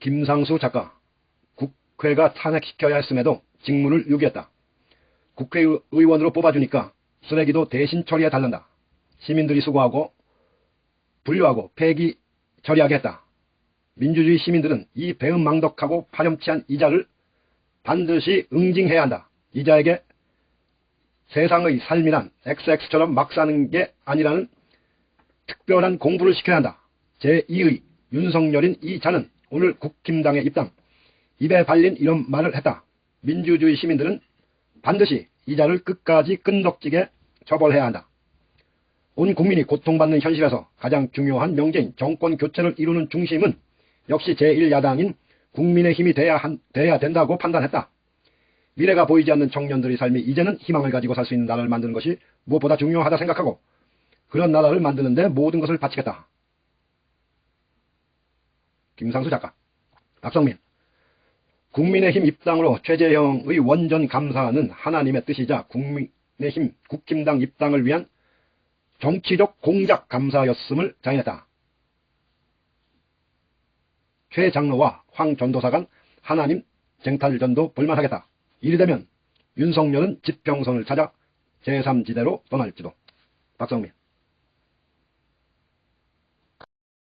김상수 작가. 국회가 탄핵시켜야 했음에도 직무를 유기했다. 국회의원으로 뽑아주니까 쓰레기도 대신 처리해 달란다. 시민들이 수고하고 분류하고 폐기 처리하게 했다. 민주주의 시민들은 이 배은망덕하고 파렴치한 이자를 반드시 응징해야 한다. 이자에게 세상의 삶이란 XX처럼 막 사는 게 아니라는 특별한 공부를 시켜야 한다. 제2의 윤석열인 이 자는 오늘 국힘당에 입당, 입에 발린 이런 말을 했다. 민주주의 시민들은 반드시 이 자를 끝까지 끈덕지게 처벌해야 한다. 온 국민이 고통받는 현실에서 가장 중요한 명제인 정권 교체를 이루는 중심은 역시 제1야당인 국민의 힘이 돼야, 한, 돼야 된다고 판단했다. 미래가 보이지 않는 청년들의 삶이 이제는 희망을 가지고 살 수 있는 나라를 만드는 것이 무엇보다 중요하다 생각하고 그런 나라를 만드는데 모든 것을 바치겠다. 김상수 작가 박성민 국민의힘 입당으로 최재형의 원전 감사는 하나님의 뜻이자 국민의힘 국힘당 입당을 위한 정치적 공작 감사였음을 자인했다. 최 장로와 황 전도사 간 하나님 쟁탈전도 볼만하겠다. 이리 되면 윤석열은 지평선을 찾아 제3지대로 떠날지도. 박성민